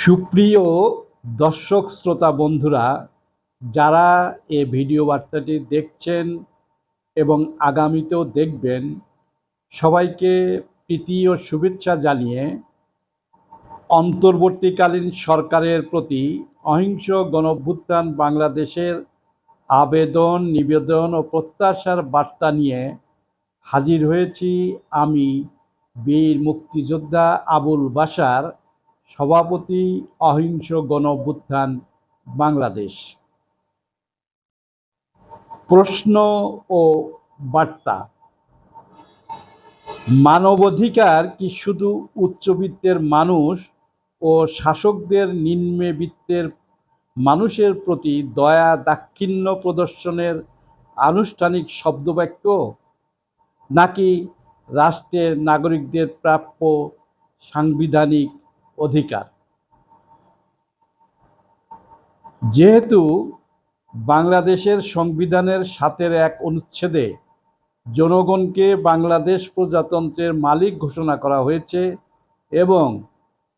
সুপ্রিয় দর্শক শ্রোতা বন্ধুরা, যারা এ ভিডিও বার্তাটি দেখছেন এবং আগামীতেও দেখবেন, সবাইকে প্রীতি ও শুভেচ্ছা জানিয়ে অন্তর্বর্তীকালীন সরকারের প্রতি অহিংস গণভ্যুত্থান বাংলাদেশের আবেদন, নিবেদন ও প্রত্যাশার বার্তা নিয়ে হাজির হয়েছি আমি বীর মুক্তিযোদ্ধা আবুল বাশার। সভাপতি অহিংস গণভ্যুত্থান বাংলাদেশ। প্রশ্ন ও বার্তা। মানবাধিকার কি শুধু উচ্চবিত্তের মানুষ ও শাসকদের নিম্নবিত্তের মানুষের প্রতি দয়া দাক্ষিণ্য প্রদর্শনের আনুষ্ঠানিক শব্দবাক্য? নাকি রাষ্ট্রের নাগরিকদের প্রাপ্য সাংবিধানিক অধিকার। যেহেতু বাংলাদেশের সংবিধানের সাতের এক অনুচ্ছেদে জনগণকে বাংলাদেশ প্রজাতন্ত্রের মালিক ঘোষণা করা হয়েছে এবং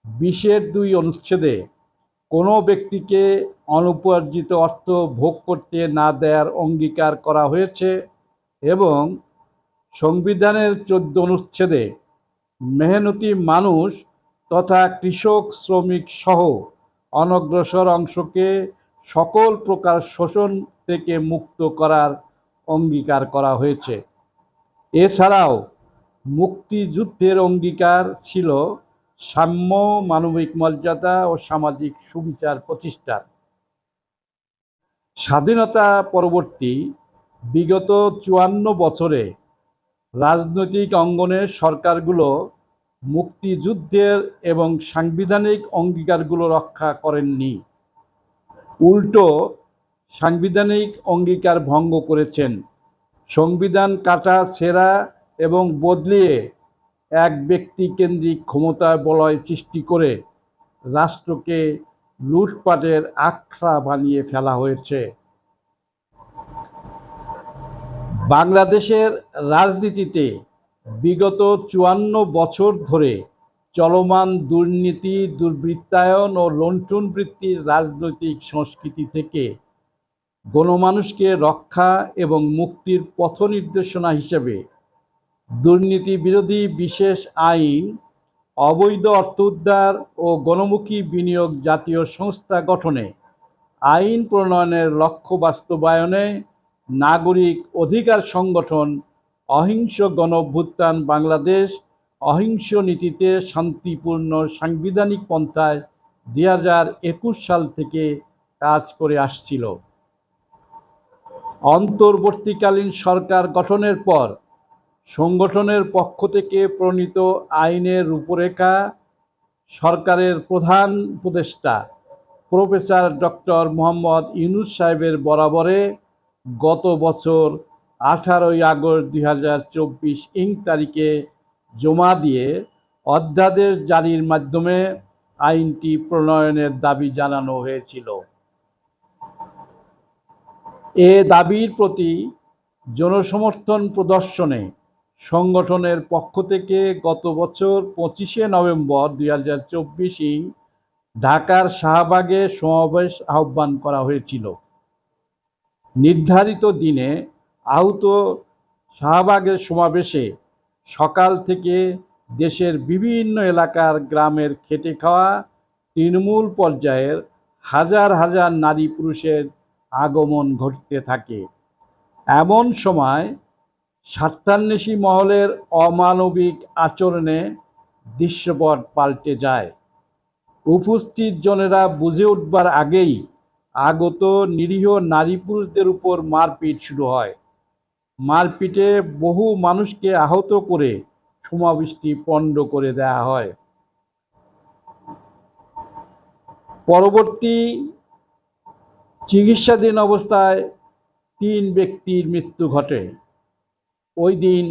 বিশের দুই অনুচ্ছেদে কোনো ব্যক্তিকে অনুপার্জিত অর্থ ভোগ করতে না দেওয়ার অঙ্গীকার করা হয়েছে এবং সংবিধানের চোদ্দ অনুচ্ছেদে মেহনতি মানুষ তথা কৃষক, শ্রমিক সহ অনগ্রসর অংশকে সকল প্রকার শোষণ থেকে মুক্ত করার অঙ্গীকার করা হয়েছে। এছাড়াও মুক্তিযুদ্ধের অঙ্গীকার ছিল সাম্য মানবিক মর্যাদা ও সামাজিক সুবিচার প্রতিষ্ঠার। স্বাধীনতা পরবর্তী বিগত চুয়ান্ন বছরে রাজনৈতিক অঙ্গনের সরকারগুলো মুক্তিযুদ্ধের এবং সাংবিধানিক অঙ্গীকারগুলো রক্ষা করেননি। উল্টো সাংবিধানিক অঙ্গীকার ভঙ্গ করেছেন। সংবিধান কাটা, ছেঁড়া এবং বদলিয়ে এক ব্যক্তিকেন্দ্রিক ক্ষমতায় বলয় সৃষ্টি করে রাষ্ট্রকে লুটপাটের আখড়া বানিয়ে ফেলা হয়েছে। বাংলাদেশের রাজনীতিতে বিগত চুয়ান্ন বছর ধরে চলমান দুর্নীতি, দুর্বৃত্তায়ন ও লণ্ঠন বৃত্তির রাজনৈতিক সংস্কৃতি থেকে গণমানুষকে রক্ষা এবং মুক্তির পথ নির্দেশনা হিসেবে দুর্নীতি বিরোধী বিশেষ আইন, অবৈধ অর্থ উদ্ধার ও গণমুখী বিনিয়োগ জাতীয় সংস্থা গঠনে আইন প্রণয়নের লক্ষ্য বাস্তবায়নে নাগরিক অধিকার সংগঠন অহিংস গণভ্যুত্থান বাংলাদেশ, অহিংস নীতিতে শান্তিপূর্ণ সাংবিধানিক পন্থায় দুই একুশ সাল থেকে কাজ করে আসছিল। অন্তর্বর্তীকালীন সরকার গঠনের পর সংগঠনের পক্ষ থেকে প্রণীত আইনের রূপরেখা সরকারের প্রধান উপদেষ্টা প্রফেসর ডক্টর মোহাম্মদ ইউনুস সাহেবের বরাবরে গত বছর আঠারোই আগস্ট দুই হাজার চব্বিশ ইং তারিখে জমা দিয়ে অধ্যাদেশ জারির মাধ্যমে আইনটি প্রণয়নের দাবি জানানো হয়েছিল। এ দাবির প্রতি জনসমর্থন প্রদর্শনে সংগঠনের পক্ষ থেকে গত বছর পঁচিশে নভেম্বর দুই হাজার চব্বিশই ঢাকার শাহবাগে সমাবেশ আহ্বান করা হয়েছিল। নির্ধারিত দিনে আহত শাহবাগের সমাবেশে সকাল থেকে দেশের বিভিন্ন এলাকার গ্রামের খেটে খাওয়া তৃণমূল পর্যায়ের হাজার হাজার নারী পুরুষের আগমন ঘটতে থাকে। এমন সময় স্বার্থান্বেষী মহলের অমানবিক আচরণে দৃশ্যপট পাল্টে যায়। উপস্থিত জনেরা বুঝে উঠবার আগেই আগত নিরীহ নারী পুরুষদের উপর মারপিট শুরু হয়। মারপিটে বহু মানুষকে আহত করে সমাবেশটি পণ্ড করে দেয়া হয়। পরবর্তী চিকিৎসাধীন অবস্থায় তিন ব্যক্তির মৃত্যু ঘটে। ওই দিন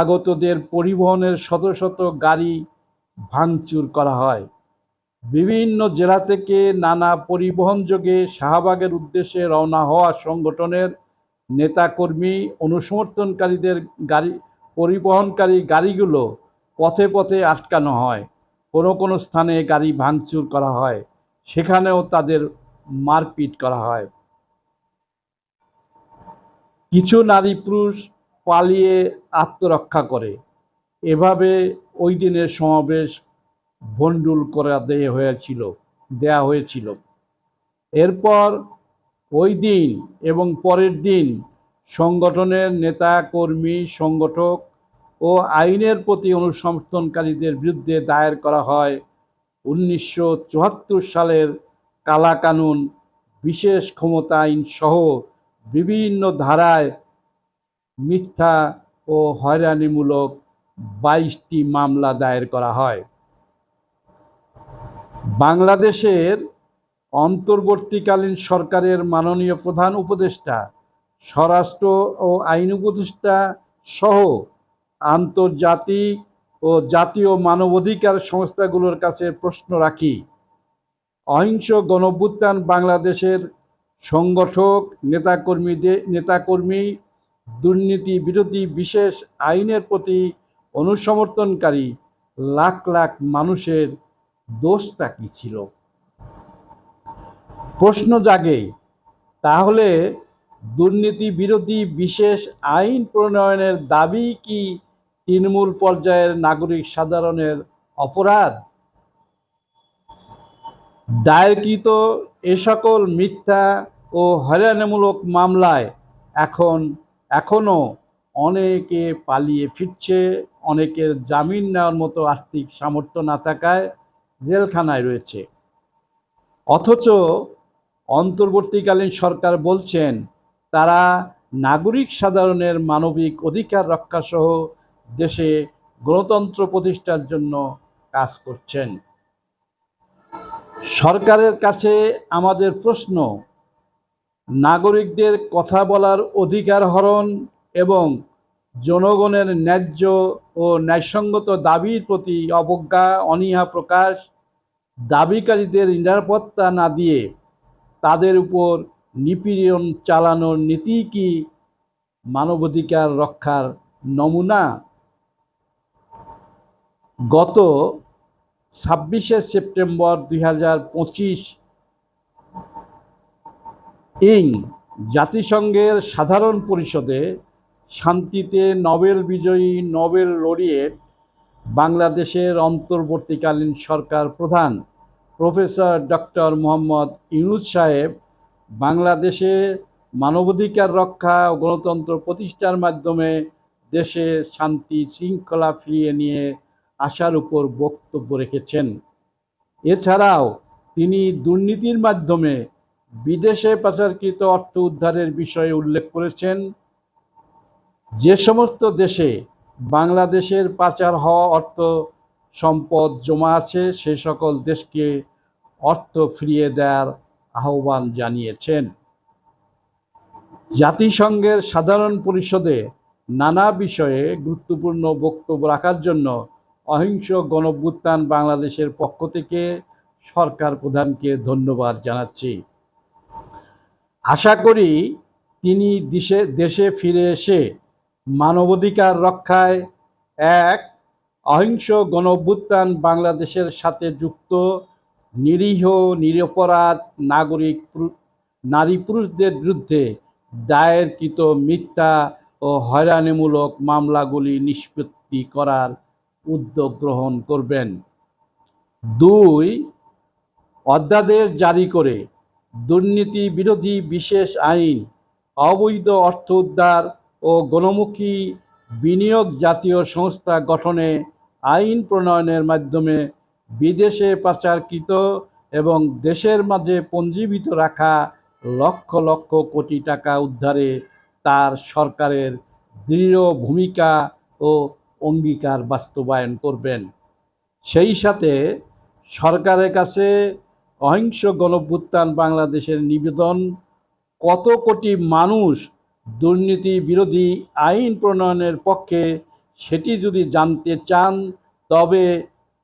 আগতদের পরিবহনের শত শত গাড়ি ভাঙচুর করা হয়। বিভিন্ন জেলা থেকে নানা পরিবহন যোগে শাহবাগের উদ্দেশ্যে রওনা হওয়া সংগঠনের নেতাকর্মী অনুসমর্থনকারীদের গাড়ি, পরিবহনকারী গাড়িগুলো পথে পথে আটকানো হয়। কোনো কোনো স্থানে গাড়ি ভাঙচুর করা হয়। সেখানেও তাদের মারপিট করা হয়। কিছু নারী পুরুষ পালিয়ে আত্মরক্ষা করে। এভাবে ওই দিনের সমাবেশ ভণ্ডুল করা দেয়া হয়েছিল দেয়া হয়েছিল। এরপর ওই দিন এবং পরের দিন সংগঠনের নেতা, কর্মী, সংগঠক ও আইনের প্রতি অনুসমর্থনকারীদের বিরুদ্ধে দায়ের করা হয় উনিশশো চুয়াত্তর সালের কালা কানুন বিশেষ ক্ষমতা আইন সহ বিভিন্ন ধারায় মিথ্যা ও হয়রানিমূলক বাইশটি মামলা দায়ের করা হয়। বাংলাদেশের অন্তর্বর্তীকালীন সরকারের মাননীয় প্রধান উপদেষ্টা, স্বরাষ্ট্র ও আইন উপদেষ্টা সহ আন্তর্জাতিক ও জাতীয় মানবাধিকার সংস্থাগুলোর কাছে প্রশ্ন রাখি। অহিংস গণভ্যুত্থান বাংলাদেশের সংগঠক নেতাকর্মীদের নেতাকর্মী, দুর্নীতি বিরোধী বিশেষ আইনের প্রতি অনুসমর্থনকারী লাখ লাখ মানুষের দোষটা কি ছিল? প্রশ্ন জাগে, তাহলে দুর্নীতি বিরোধী বিশেষ আইন প্রণয়নের দাবি কি তৃণমূল পর্যায়ের নাগরিক সাধারণের অপরাধ? দায়েরকৃত এ সকল মিথ্যা ও হয়রানিমূলক মামলায় এখন, এখনও অনেকে পালিয়ে ফিরছে, অনেকের জামিন নেওয়ার মতো আর্থিক সামর্থ্য না থাকায় জেলখানায় রয়েছে। অথচ অন্তর্বর্তীকালীন সরকার বলছেন, তারা নাগরিক সাধারণের মানবিক অধিকার রক্ষাসহ দেশে গণতন্ত্র প্রতিষ্ঠার জন্য কাজ করছেন। সরকারের কাছে আমাদের প্রশ্ন, নাগরিকদের কথা বলার অধিকার হরণ এবং জনগণের ন্যায্য ও ন্যায়সঙ্গত দাবির প্রতি অবজ্ঞা, অনীহা প্রকাশ, দাবিকারীদের নিরাপত্তা না দিয়ে তাদের উপর নিপীড়ন চালানোর নীতি কি? মানবাধিকার রক্ষার নমুনা? গত ছাব্বিশে সেপ্টেম্বর দুই হাজার পঁচিশ ইং জাতিসংঘের সাধারণ পরিষদে শান্তিতে নোবেল বিজয়ী নোবেল লরিয়েট বাংলাদেশের অন্তর্বর্তীকালীন সরকার প্রধান প্রফেসর ডক্টর মোহাম্মদ ইউনুস সাহেব বাংলাদেশে মানবাধিকার রক্ষা ও গণতন্ত্র প্রতিষ্ঠার মাধ্যমে দেশে শান্তি শৃঙ্খলা ফিরিয়ে নিয়ে আসার উপর বক্তব্য রেখেছেন। এছাড়াও তিনি দুর্নীতির মাধ্যমে বিদেশে পাচারকৃত অর্থ উদ্ধারের বিষয়ে উল্লেখ করেছেন। যে সমস্ত দেশে বাংলাদেশের পাচার হওয়া অর্থ সম্পদ জমা আছে, সে সকল দেশকে অর্থ ফিরিয়ে দেওয়ার আহ্বান জানিয়েছেন। জাতিসংঘের সাধারণ পরিষদে নানা বিষয়ে গুরুত্বপূর্ণ বক্তব্য রাখার জন্য অহিংস গণভ্যুত্থান বাংলাদেশের পক্ষ থেকে সরকার প্রধানকে ধন্যবাদ জানাচ্ছি। আশা করি তিনি দেশে দেশে ফিরে এসে মানবাধিকার রক্ষায় এক অহিংস গণভ্যুত্থান বাংলাদেশের সাথে যুক্ত নিরীহ, নিরপরাধ নাগরিক নারী পুরুষদের বিরুদ্ধে দায়েরকৃত মিথ্যা ও হয়রানিমূলক মামলাগুলি নিষ্পত্তি করার উদ্যোগ গ্রহণ করবেন। দুই, অধ্যাদেশ জারি করে দুর্নীতি বিরোধী বিশেষ আইন, অবৈধ অর্থ উদ্ধার ও গণমুখী বিনিয়োগ জাতীয় সংস্থা গঠনে আইন প্রণয়নের মাধ্যমে বিদেশে পাচারকৃত এবং দেশের মাঝে পঞ্জীবিত রাখা লক্ষ লক্ষ কোটি টাকা উদ্ধারে তার সরকারের দৃঢ় ভূমিকা ও অঙ্গীকার বাস্তবায়ন করবেন। সেই সাথে সরকারের কাছে অহিংস গণভ্যুত্থান বাংলাদেশের নিবেদন, কত কোটি মানুষ দুর্নীতি বিরোধী আইন প্রণয়নের পক্ষে সেটি যদি জানতে চান, তবে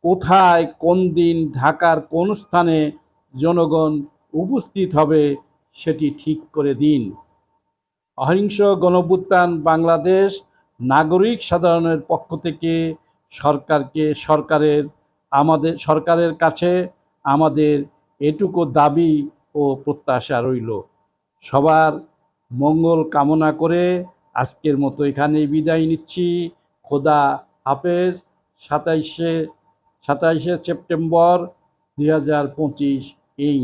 কোথায়, কোন দিন, ঢাকার কোন স্থানে জনগণ উপস্থিত হবে সেটি ঠিক করে দিন। অহিংস গণভ্যুত্থান বাংলাদেশ নাগরিক সাধারণের পক্ষ থেকে সরকারকে, সরকারের আমাদের, সরকারের কাছে আমাদের এটুকু দাবি ও প্রত্যাশা রইল। সবার মঙ্গল কামনা করে আজকের মতো এখানেই বিদায় নিচ্ছি। খোদা হাফেজ। সাতাইশে সাতাইশে সেপ্টেম্বর দুই হাজার পঁচিশ এই।